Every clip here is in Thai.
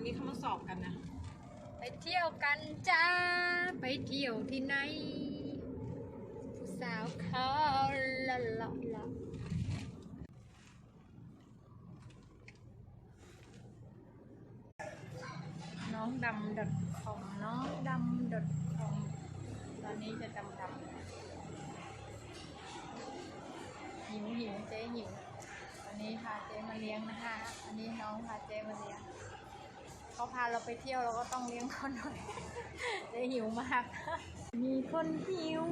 วันนี้เขามาสอบกันนะ ไปเที่ยวกันจ้า ไปเที่ยวที่ไหน ผู้สาวเขาละละละน้องดำดดของน้องดำดดของตอนนี้จะดำดำหิวหิวเจ๊หิววันนี้พาเจ๊มาเลี้ยงนะคะ อันนี้น้องพาเจ๊มาเลี้ยง เขาพาเราไปเที่ยวเราก็ต้องเลี้ยงเขาหน่อยได้หิวมาก มีคนหิว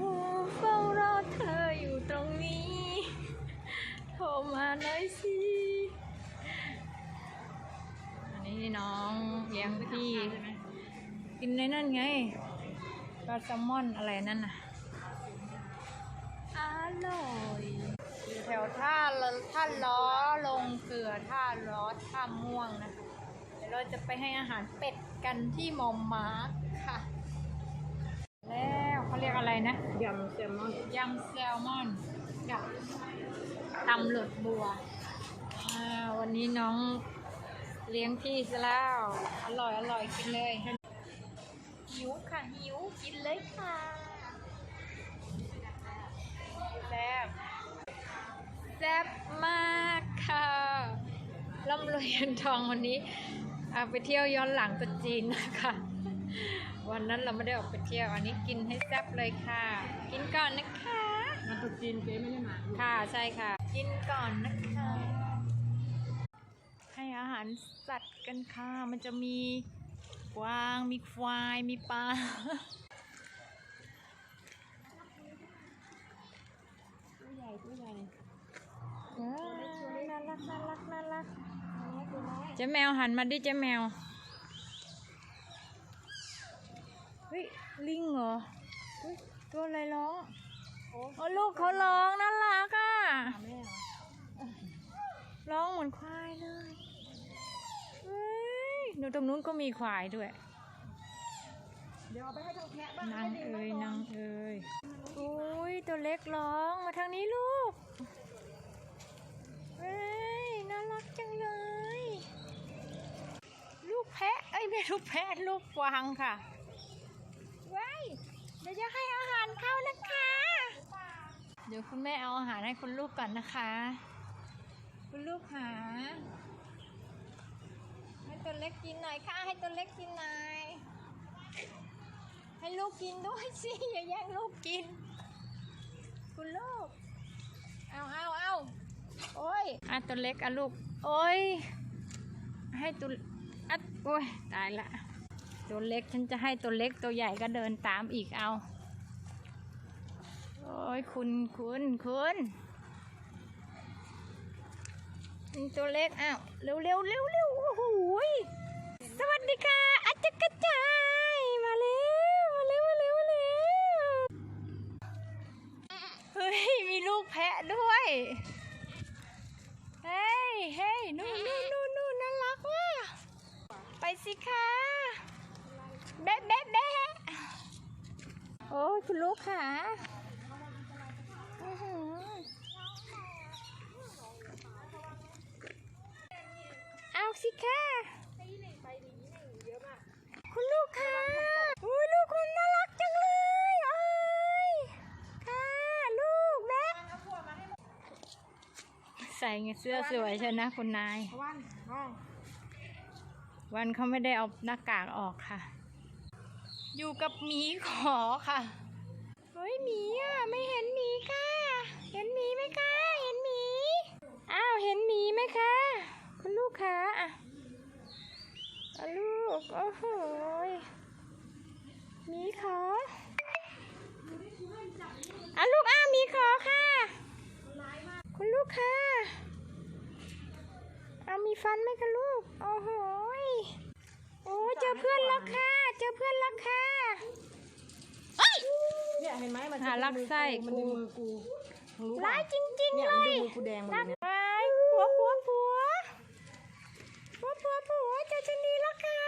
เฝ้ารอเธออยู่ตรงนี้ โทรมาหน่อยสิอันนี้น้องเลี้ยงพี่กินในนั่นไงปลาแซลมอนอะไรนั่นน่ะอร่อยอยู่แถวท่าท่าล้อลงเกลือท่าล้อท่าม่วงนะคะ ดี๋ยวเราจะไปให้อาหารเป็ดกันที่มอมมาร์คค่ะ แล้วเขาเรียกอะไรนะยำแซลมอนยำแซลมอนกับตำหลดบัวอ่าวันนี้น้องเลี้ยงพี่ซะแล้ว อร่อยอร่อยกินเลย หิวค่ะ หิวกินเลยค่ะแซ่บแซ่บมากค่ะร่ำรวยเงินทองวันนี้อ่าไปเที่ยวย้อนหลังตรุษจีนนะคะ วันนั้นเราไม่ได้ออกไปเที่ยว อันนี้กินให้แซ่บเลยค่ะ กินก่อนนะคะงานตรุษจีนเจ๊ไม่ได้มาค่ะใช่ค่ะ กินก่อนนะคะ ให้อาหารสัตว์กันค่ะ มันจะมีกวางมีควายมีปลาตัวใหญ่ตัวใหญ่ เออน่ารักน่ารักน่ารักเจ๊แมวหันมาดิเจ๊แมว เฮ้ย ลิงเหรอเฮ้ยตัวอะไรร้องโอ้ลูกเขาร้องน่ารักอะแม่เหรอร้องเหมือนควายเลยเฮ้ยดูตรงนู้นก็มีควายด้วย เดี๋ยวเอาไปให้ทางแพะบ้างนางเอ้ยนางเอ้ยอุ้ยตัวเล็กร้องมาทางนี้ลูกเฮ้ยน่ารักจังเลยลูก แพะเอ้ยไม่ลูกแพะลูกกวางค่ะไว้ายเดี๋ยวจะให้อาหารเขานะคะ เดี๋ยวคุณแม่เอาอาหารให้คุณลูกก่อนนะคะ คุณลูกหา ให้ตัวเล็กกินหน่อยค่ะ ให้ตัวเล็กกินหน่อยให้ลูกกินด้วยสิอย่าแย่งลูกกิน คุณลูก เอาเอาเอาโอ้ยอะตัวเล็กอะลูก โอ้ย ให้ตัว โอ้ย ตายละ ตัวเล็กฉันจะให้ตัวเล็กตัวใหญ่ก็เดินตามอีกเอา โอ้ย คุณคุณคุณตัวเล็กอ้าวเร็วเร็วเร็วเร็วโอ้โหยสวัสดีค่ะอาจจะกระจายมาเร็วมาเร็วมาเร็วมาเร็วเฮ้ยมีลูกแพะด้วย เฮ้ยเฮ้ยนู่นนู่นนู่นนู่นน่ารักว่ะไป สิคะแบ๊ะแบ๊ะแบ๊ะโอ้ยคุณลูกค่ะเอาสิค่ะคุณลูกค่ะอุ้ยลูกคุณน่ารักจังเลยโอ้ยค่ะลูกแบ๊ะใส่เสื้อสวยใช่นะคุณนาย วันเขาไม่ได้เอาหน้ากากออกค่ะ อยู่กับหมีขอค่ะ เฮ้ยหมีอะไม่เห็นหมีค่ะ เห็นหมีไหมคะ เห็นหมี อ้าวเห็นหมีไหมคะคุณลูกคะอะอะลูก โอ้โหยหมีขออะลูกอ้ามีขอค่ะ คุณลูกค่ะเอามีฟันไหมคะลูก เจอเพื่อนแล้วค่ะเจอเพื่อนแล้วค่ะเอ้ยเนี่ยเห็นไหมมันหาลักไส้มันดึงมือกูมึงรู้ร้าป่ะยจริง ๆ เนี่ยเลมันยดึงมือกูแดงหมดเลยเนี่ยร้ายผัวผัวผัวผัวผัวผัวเจอชะนีแล้วค่ะ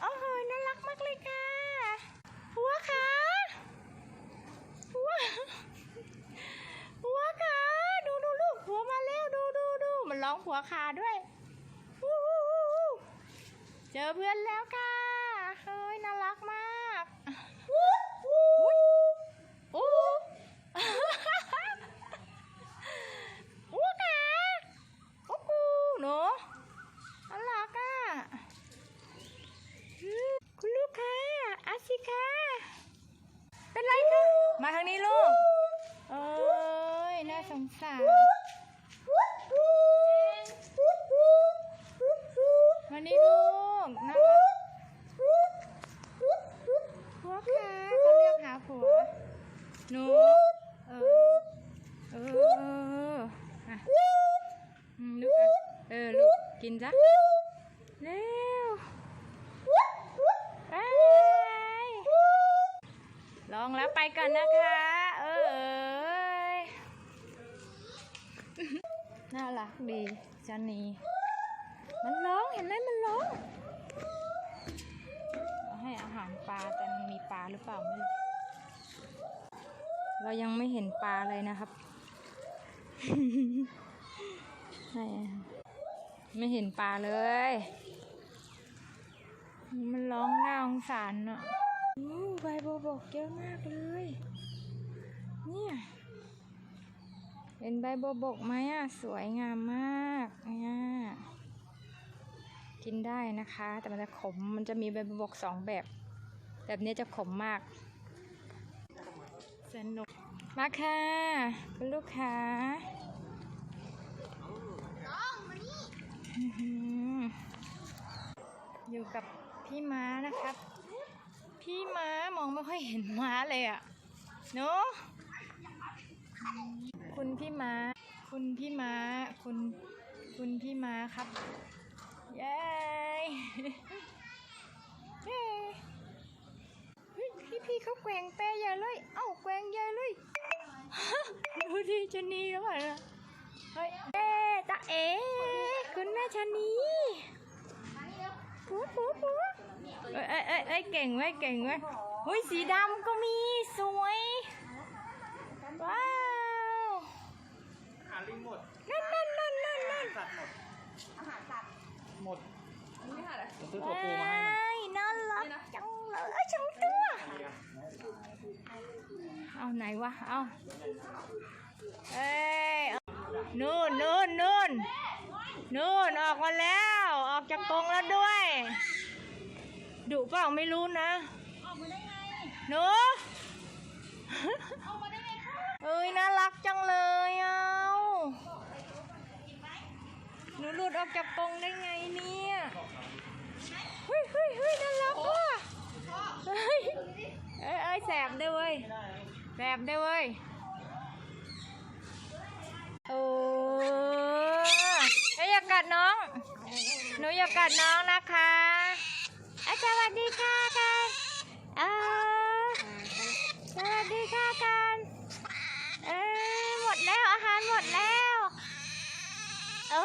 โอ้โหน่ารักมากเลยค่ะผัวค่ะผัวผัวค่ะดูดูลูกผัวมาแล้วดูดูดูมันร้องผัวขาด้วยอู้หู้หู้หู้เจอเพื่อนแล้วค่ะ เฮ้ย น่ารักมากโอ้ โอ้ค่ะโอ้กูหนูน่ารักอะอืมคุณลูกค้าอาสิค่ะเป็นไรคะมาทางนี้ลูก เอ้ย น่า สงสารมานี่ลูกน่ารักผัวค่ะเขาเรียกหาผัวหนูเออเอออะลูกเออลูกกินจ้ะเร็วไปลองแล้วไปก่อนนะคะ เออเอย น่ารักดีจันนีมันร้องเห็นไหมมันร้องเราให้อาหารปลาแต่มันมีปลาหรือเปล่าไม่รู้เรายังไม่เห็นปลาเลยนะครับไม่ไม่เห็นปลาเลย มันร้องน่าสงสารอะใบโบวบกเยอะมากเลย เนี่ย เห็นใบโบกไหมอะ สวยงามมากเนี่ยกินได้นะคะ แต่มันจะขม มันจะมีใบโบกสองแบบ แบบนี้จะขมมาก สนุก มาค่ะคุณลูกค้าอื้อหืออยู่กับพี่ม้านะครับ พี่ม้ามองไม่ค่อยเห็นม้าเลยอะ่ะเนาะ คุณพี่ม้า คุณพี่ม้า คุณ คุณพี่ม้าครับ เย้เย้เฮ้ยพี่พี่เขาแกว่งแปรใหญ่เลย เอ้าแกว่งใหญ่เลยดูดิชนีแล้วเหรอเฮ้ยเอ๊ตาเอ๋คุณแม่ชนีปัวปัวปัวเอ้ยเอ้ยเอ้ยเอ้เก่งไว้ยเก่งไว้ยเฮ้ยสีดำก็มีสวย ว้าว อาลิงหม ดนั่นนั่นนั่นนั่นนั่นสัตว์หมด อาหารสัตว์หมดนี่ไม่หาอะไรผมซื้อถั่วปูมาให้มันเอ้ยน่ารักจังเลยเอ้ยสองตัว เอาไหนวะ เอาเอ้ยนู่นนู่นนู่นนู่นออกมาแล้ว ออกจากกรงแล้วด้วยดุเปล่าไม่รู้นะหนูเอ้ยน่ารักจังเลยเอาห นูหลุดออกจากกรงได้ไงเนี่ยเฮ้ยเฮ้ยเฮ้ยน่ารักว่ะเฮ้ยเอ้ยเอ้ยแสบด้วยเวยแสบด้วยเวยโอ้เอ้ยอย่ากัดน้อง หนูอย่ากัดน้องนะคะอะสวัสดีค่ะกันเออสวัสดีค่ะกันเออหมดแล้วอาหารหมดแล้วโอ้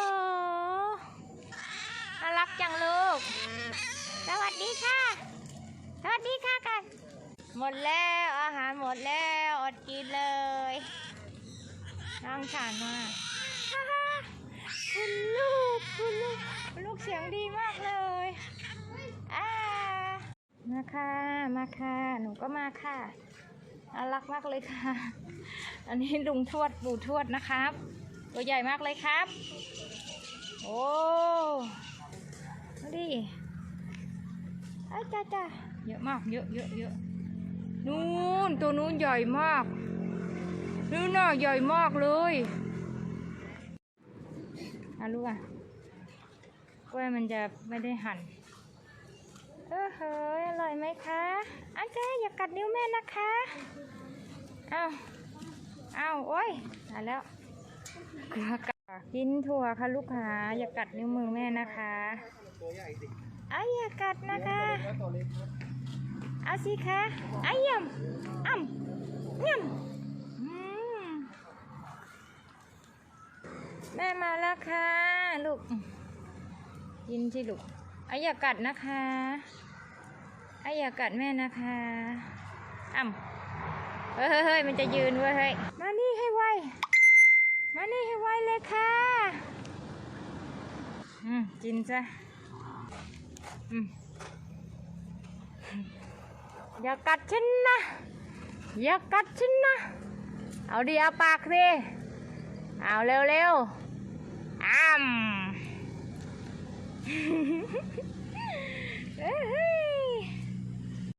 น่ารักจังลูก สวัสดีค่ะ สวัสดีค่ะกัน หม ดแล้วอาหารหมดแล้วอดกินเลยน้องฉันมากฮ่าคุณลูกคุณลูกลูกเสียงดีมากเลยอ่ามาค่ะมาค่ะหนูก็มาค่ะน่ารักมากเลยค่ะ อันนี้ลุงทวดปู่ทวดนะครับ ตัวใหญ่มากเลยครับ โอ้ดูดิไอ้ยจ้าจ้าเยอะมากเยอะเยอะเยอะ นู่นตัวนู้นใหญ่มากนู่นน่ะใหญ่มากเลยอะลูกอะกล้วยมันจะไม่ได้หั่นเออเฮ้ยอร่อยไหมคะอาจารย์อย่ากัดนิ้วแม่นะคะอ้าวอ้าวโอ้ยตายแล้วกลัวกัดกินถั่วค่ะลูกค้าอย่ากัดนิ้วมือแม่นะคะอ้ายอย่ากัดนะคะ เอาสิคะอ้ยำอ้ำยำอืมแม่มาแล้วค่ะลูกกินสิลูกอ้ายอย่ากัดนะคะอ้ายอย่ากัดแม่นะคะอ้ำเฮ้ยเฮ้ยเฮ้ยมันจะยืนเว้ยเฮ้ยมานี่ให้ไวมานี่ให้ไวเลยค่ะอืมกินซะอืม อย่ากัดฉันนะ อย่ากัดฉันนะ เอาดีเอาปากสิเอาเร็วเร็วๆอ้ำเอ้